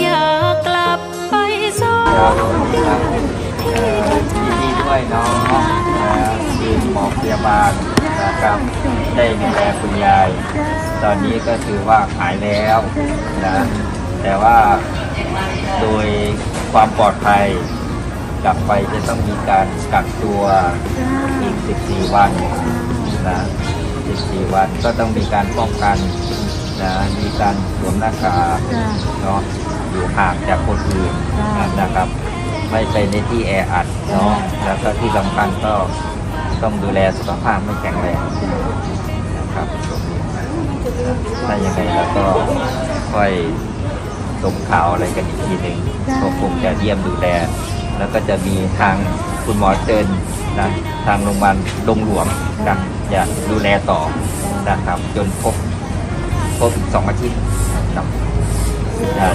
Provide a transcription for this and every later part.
อยากกลับไปสอครับงที่เอ่อเธอยินดีด้วยเนาะเอ่อทีมหมอพยาบาลนะครับได้ดูแลคุณยาย ตอนนี้ก็ถือว่าหายแล้วนะแต่ว่าโดยความปลอดภัยกลับไปจะต้องมีการกักตัวอีก 14 วันนะ14 วันก็ต้องมีการป้องกัน นะมีการสวมหน้ากากจ้ะ เนาะอยู่ห่างจากคนอื่นจ้ะนะครับ ไม่ไปในที่แออัดเนาะแล้วก็ที่สำคัญก็ต้องดูแลสุขภาพไม่แข็งแรงนะครับตรงนี้ถ้ายังไงเราก็ค่อยส่งข่าวอะไรกันอีกทีหนึ่งก็คงจะเยี่ยมดูแล แล้วก็จะมีทางคุณหมอเชิญนะทางโรงพยาบาลดงหลวงนะอยากดูแลต่อนะครับ จนครบ ครบสองอาทิตย์ครับ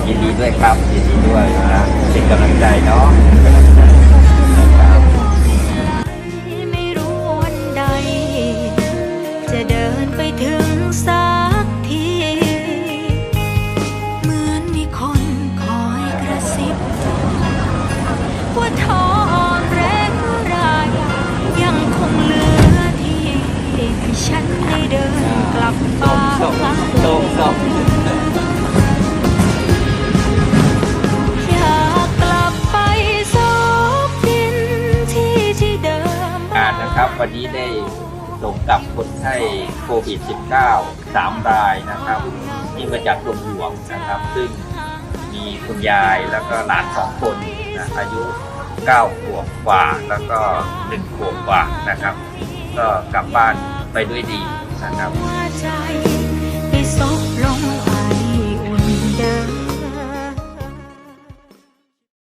ยินดีด้วยครับยินดีด้วยนะเป็นกำลังใจเนาะเป็นกำลังใจนะครับไม่รู้วันใดจะเดินไปถึงสักทีเหมือนมีคนคอยกระซิบว่าท้ออ่อนแรงเมื่อไหรยังคงเหลือที่ให้ฉันได้เดิน ลับบ้าส่งส่งอยากกลับไปซบดินที่ที่เดิมอ่านะครับวันนี้ได้ส่งกลับคนไข้โควิด -19 สามรายนะครับ ที่มาจากกรมหลวงนะครับ ซึ่งมีคุณยายแล้วก็หลานสองคนนะอายุ9ขวบกว่าแล้วก็1ขวบกว่านะครับ ก็กลับบ้านไปด้วยดี นะครับ